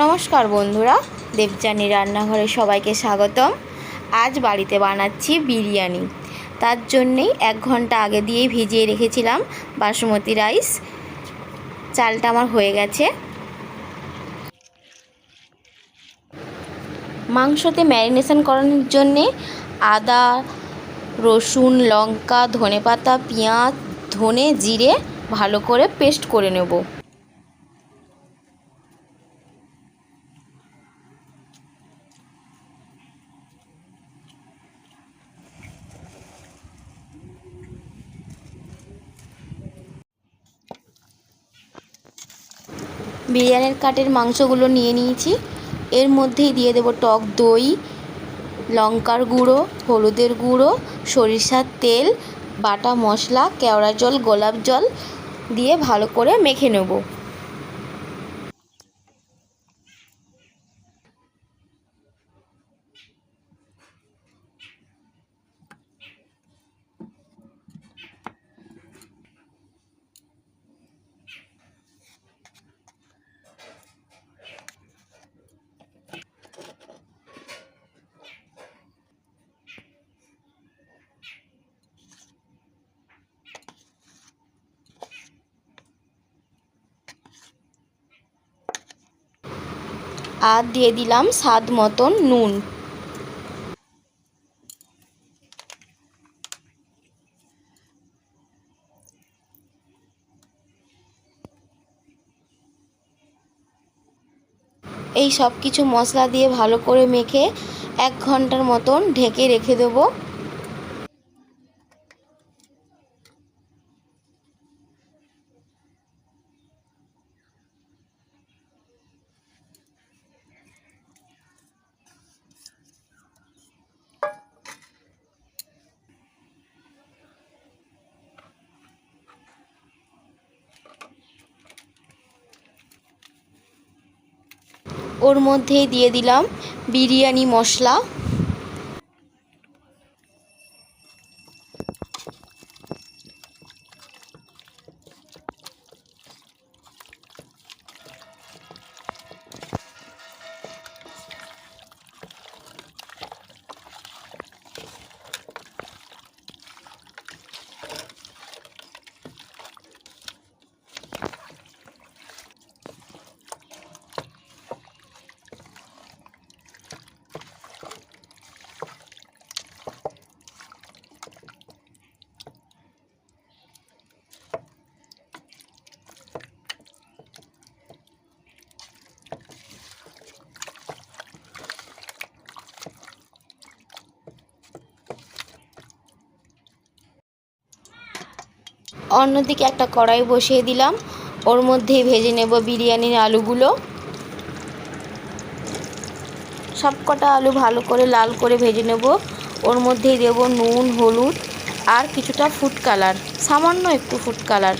নমস্কার বন্ধুরা, দেবযানী রান্নাঘরে সবাইকে স্বাগতম। আজ বাড়িতে বানাচ্ছি বিরিয়ানি। তার জন্যেই এক ঘণ্টা আগে দিয়েই ভিজিয়ে রেখেছিলাম বাসমতি রাইস। চালটা আমার হয়ে গেছে। মাংসতে ম্যারিনেশন করানোর জন্যে আদা, রসুন, লঙ্কা, ধনেপাতা, পেঁয়াজ, ধনে, জিরে ভালো করে পেস্ট করে নেব। বিরিয়ানির কাটের মাংসগুলো নিয়ে নিয়েছি। এর মধ্যেই দিয়ে দেব টক দই, লঙ্কার গুঁড়ো, হলুদের গুঁড়ো, সরিষার তেল, বাটা মশলা কেওড়া জল, গোলাপ জল দিয়ে ভালো করে মেখে নেব। আর দিয়ে দিলাম স্বাদ মতন নুন। এই সব কিছু মশলা দিয়ে ভালো করে মেখে এক ঘণ্টার মতন ঢেকে রেখে দেবো। ওর মধ্যেই দিয়ে দিলাম বিরিয়ানি মশলা। অন্যদিকে একটা কড়াই বসিয়ে দিলাম। ওর মধ্যে ভেজে নেব বিরিয়ানির আলুগুলো। সব কটা আলু ভালো করে লাল করে ভেজে নেব। ওর মধ্যেই দেব নুন, হলুদ আর কিছুটা ফুড কালার সামান্য একটু ফুড কালার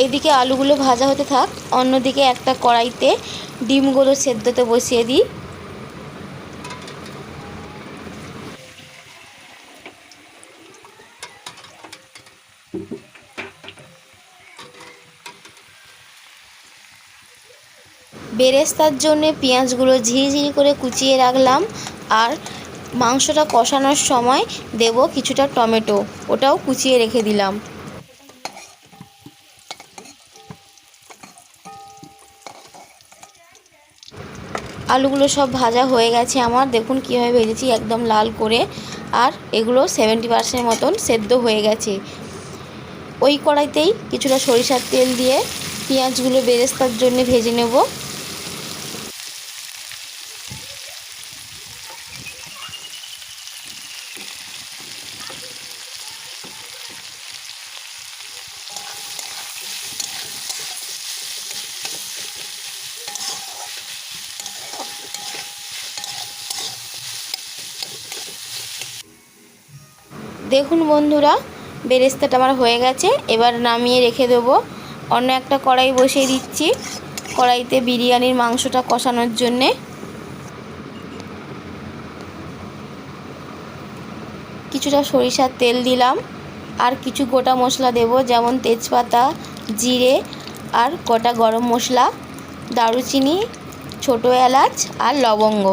এইদিকে আলুগুলো ভাজা হতে থাক, অন্যদিকে একটা কড়াইতে ডিমগুলো সেদ্ধতে বসিয়ে দিই। বেরেস্তার জন্যে পেঁয়াজগুলো ঝিরিঝিরি করে কুচিয়ে রাখলাম, আর মাংসটা কষানোর সময় দেব কিছুটা টমেটো, ওটাও কুচিয়ে রেখে দিলাম। আলুগুলো সব ভাজা হয়ে গেছে আমার। দেখুন কীভাবে ভেজেছি একদম লাল করে। আর এগুলো সেভেন্টি পার্সেন্ট মতন সেদ্ধ হয়ে গেছে। ওই কড়াইতেই কিছুটা সরিষার তেল দিয়ে পেঁয়াজগুলো বেরেস্তার জন্য ভেজে নেব। দেখুন বন্ধুরা, বেরেস্তাটা আমার হয়ে গেছে। এবার নামিয়ে রেখে দেবো। অন্য একটা কড়াই বসিয়ে দিচ্ছি। কড়াইতে বিরিয়ানির মাংসটা কষানোর জন্যে। কিছুটা সরিষার তেল দিলাম। আর কিছু গোটা মশলা দেব, যেমন তেজপাতা, জিরে আর গোটা গরম মশলা, দারুচিনি, ছোটো এলাচ আর লবঙ্গ।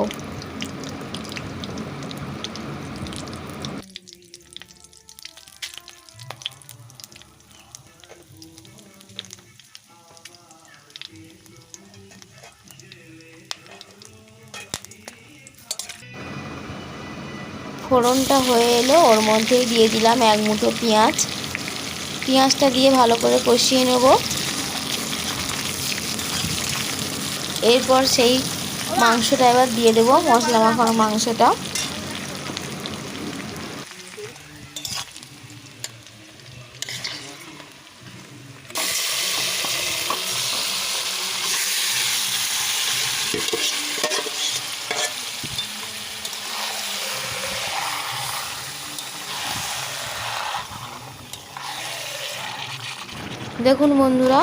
ফোড়নটা হয়ে এলো, ওর মধ্যেই দিয়ে দিলাম এক মুঠো পেঁয়াজ। পেঁয়াজটা দিয়ে ভালো করে কষিয়ে নেব। এরপর সেই মাংসটা এবার দিয়ে দেবো, মশলা মাখানো মাংসটা। দেখুন বন্ধুরা,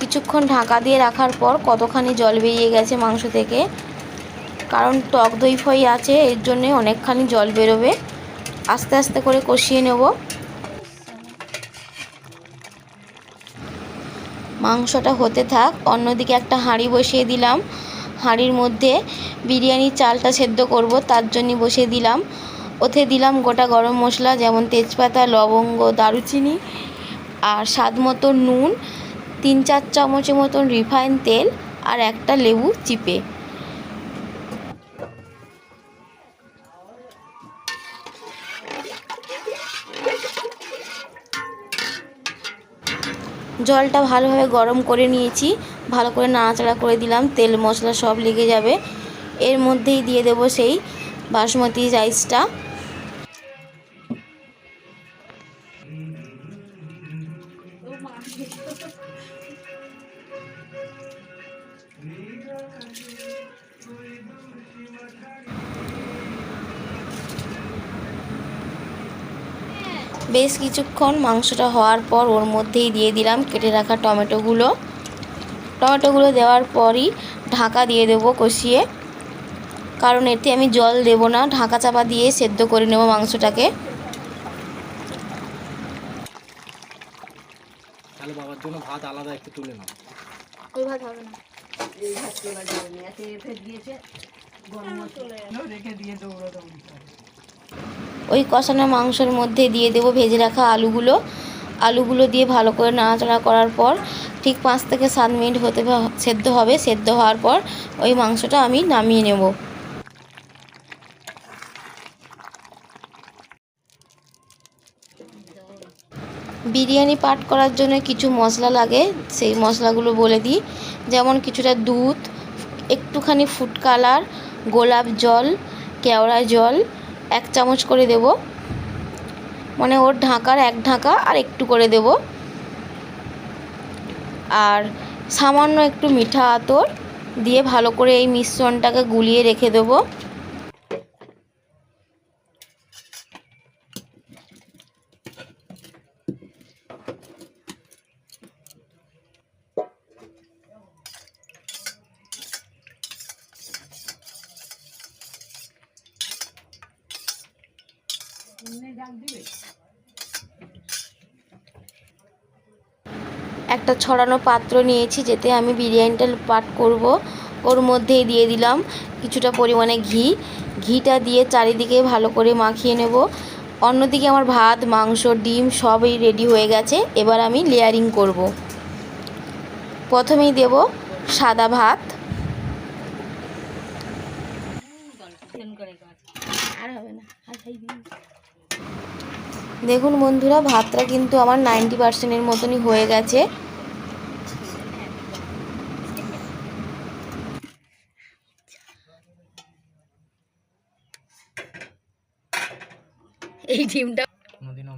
কিছুক্ষণ ঢাকা দিয়ে রাখার পর কতখানি জল বেরিয়ে গেছে মাংস থেকে। কারণ টক দই ফই আছে, এর জন্যে অনেকখানি জল বেরোবে। আস্তে আস্তে করে কষিয়ে নেব। মাংসটা হতে থাক, অন্যদিকে একটা হাঁড়ি বসিয়ে দিলাম। হাঁড়ির মধ্যে বিরিয়ানির চালটা সেদ্ধ করব, তার জন্য বসিয়ে দিলাম। ওতে দিলাম গোটা গরম মশলা, যেমন তেজপাতা, লবঙ্গ, দারুচিনি আর স্বাদ মতো নুন, তিন চার চামচের মতন রিফাইন তেল আর একটা লেবু চিপে। জলটা ভালোভাবে গরম করে নিয়েছি। ভালো করে নাড়াচাড়া করে দিলাম, তেল, মশলা সব লেগে যাবে। এর মধ্যেই দিয়ে দেব সেই বাসমতি রাইসটা বেশ কিছুক্ষণ মাংসটা হওয়ার পর ওর মধ্যেই দিয়ে দিলাম কেটে রাখা টমেটোগুলো। টমেটোগুলো দেওয়ার পরই ঢাকা দিয়ে দেবো কষিয়ে। কারণ এতে আমি জল দেব না ঢাকা চাপা দিয়ে সেদ্ধ করে নেব মাংসটাকে। তাহলে বাবার জন্য ভাত আলাদা একটু তুলে নাও। ওই ভাত হবে না। ওই কষানো মাংসের মধ্যে দিয়ে দেবো, ভেজে রাখা আলুগুলো। আলুগুলো দিয়ে ভালো করে নাড়াচাড়া করার পর ঠিক পাঁচ থেকে সাত মিনিট হতে সেদ্ধ হবে। সেদ্ধ হওয়ার পর ওই মাংসটা আমি নামিয়ে নেব। বিরিয়ানি পাট করার জন্য কিছু মশলা লাগে, সেই মশলাগুলো বলে দিই। যেমন কিছুটা দুধ, একটুখানি ফুড কালার গোলাপ জল, কেওড়া জল এক চামচ করে দেব। মানে ওর ঢাকার এক ঢাকা আর একটু করে দেব। আর সামান্য একটু মিঠা আতর দিয়ে ভালো করে এই মিশ্রণটাকে গুলিয়ে রেখে দেবো। একটা ছড়ানো পাত্র নিয়েছি যেতে আমি বিরিয়ানিটা পাট করব। ওর মধ্যেই দিয়ে দিলাম কিছুটা পরিমাণে ঘি। ঘিটা দিয়ে চারিদিকে ভালো করে মাখিয়ে নেব। অন্যদিকে আমার ভাত, মাংস, ডিম সবই রেডি হয়ে গেছে। এবার আমি লেয়ারিং করব। প্রথমেই দেব সাদা ভাত। দেখুন বন্ধুরা ভাতটা কিন্তু আমার নাইনটি পার্সেন্টের মতনই হয়ে গেছে। এই ডিমটা কোনোদিনও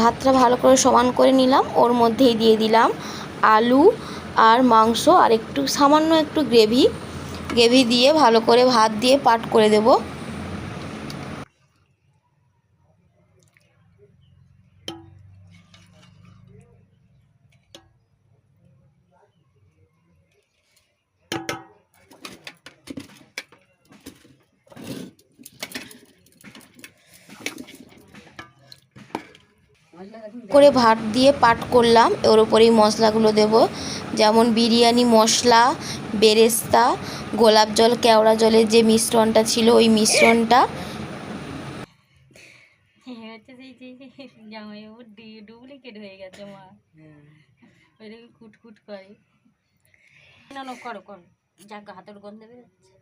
ভাতটা ভালো করে সমান করে নিলাম। ওর মধ্যেই দিয়ে দিলাম আলু আর মাংস আর একটু সামান্য একটু গ্রেভি। গ্রেভি দিয়ে ভালো করে ভাত দিয়ে পাট করে দেব। করে ভাত দিয়ে পাট করলাম। ওর উপরেই মশলাগুলো দেব। যেমন বিরিয়ানি, মশলা, বেরেস্তা, গোলাপ জল, কেওড়া জলের যে মিশ্রণটা ছিল ওই মিশ্রণটা। হচ্ছে সেই যে জামাইবাবুর ডুপ্লিকেট হয়ে গেছে, মা। করে। হাতের গন্ধে বেরোচ্ছে।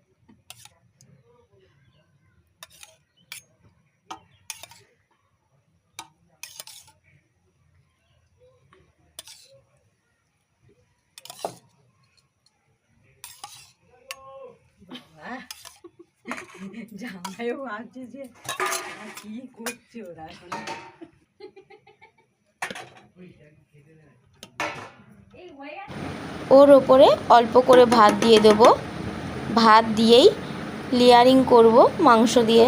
জামাইও ভাবছে যে কি করছে ওরা এখন? ওর ওপরে অল্প করে ভাত দিয়ে দেব। ভাত দিয়েই লেয়ারিং করব মাংস দিয়ে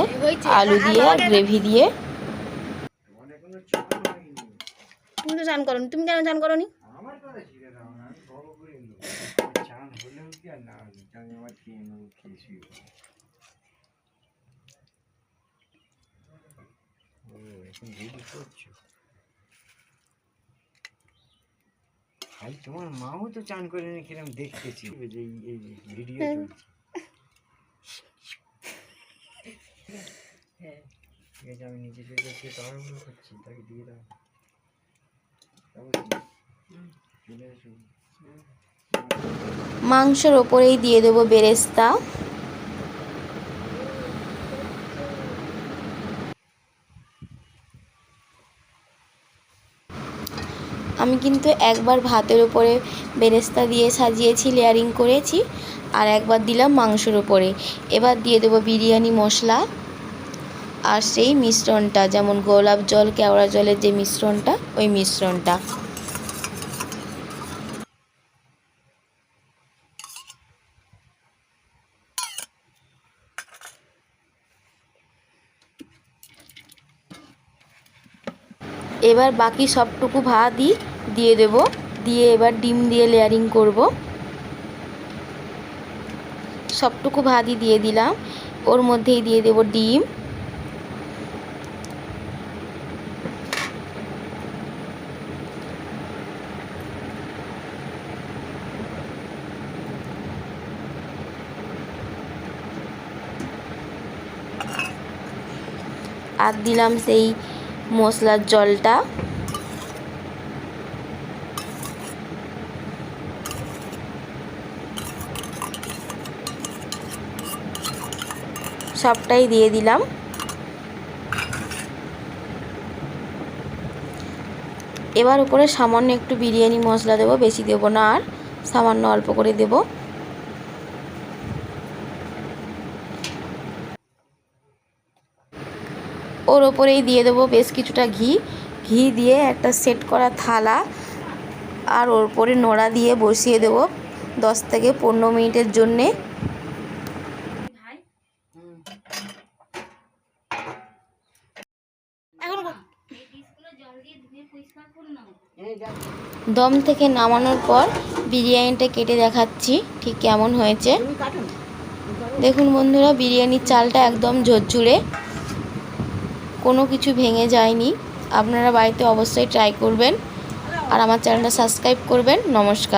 আলু দিয়ে আর গ্রেভি দিয়ে। তুমি তো চান করো তুমি কেন চান করো নি ভাই তোমার মাও তো চান করে নি কিরম দেখতেছি যে এই- ভিডিও হ্যাঁ। চলছে ঠিক আছে আমি নিজে চলে যাচ্ছি তাড়াহুড়ো করছি তাকে দিয়ে দাও চলে আসুন মাংসের ওপরেই দিয়ে দেবো বেরেস্তা আমি কিন্তু একবার ভাতের উপরে বেরেস্তা দিয়ে সাজিয়েছি, লেয়ারিং করেছি আর একবার দিলাম মাংসের উপরে। এবার দিয়ে দেবো বিরিয়ানি, মশলা আর সেই মিশ্রণটা, যেমন গোলাপ জল, কেওড়া জলের যে মিশ্রণটা, ওই মিশ্রণটা। এবার বাকি সবটুকু ভাতই দিয়ে দেব। দিয়ে এবার ডিম দিয়ে লেয়ারিং করব। সবটুকু ভাতই দিয়ে দিলাম। ওর মধ্যেই দিয়ে দেব ডিম। আর দিলাম সেই মশলার জলটা। সবটাই দিয়ে দিলাম। এবার উপরে সামান্য একটু বিরিয়ানি মশলা দেবো, বেশি দেবো না, আর সামান্য অল্প করে দেবো। ওর ওপরেই দিয়ে দেবো বেশ কিছুটা ঘি। ঘি দিয়ে একটা সেট করা থালা আর ওর উপরে নোড়া দিয়ে বসিয়ে দেবো দশ থেকে পনেরো মিনিটের জন্যে। দম থেকে নামানোর পর বিরিয়ানিটা কেটে দেখাচ্ছি, ঠিক কেমন হয়েছে। দেখুন বন্ধুরা, বিরিয়ানির চালটা একদম ঝরঝুরে, কোনো কিছু ভেঙে যায়নি। আপনারা বাড়িতে অবশ্যই ট্রাই করবেন। আর আমার চ্যানেলটা সাবস্ক্রাইব করবেন। নমস্কার।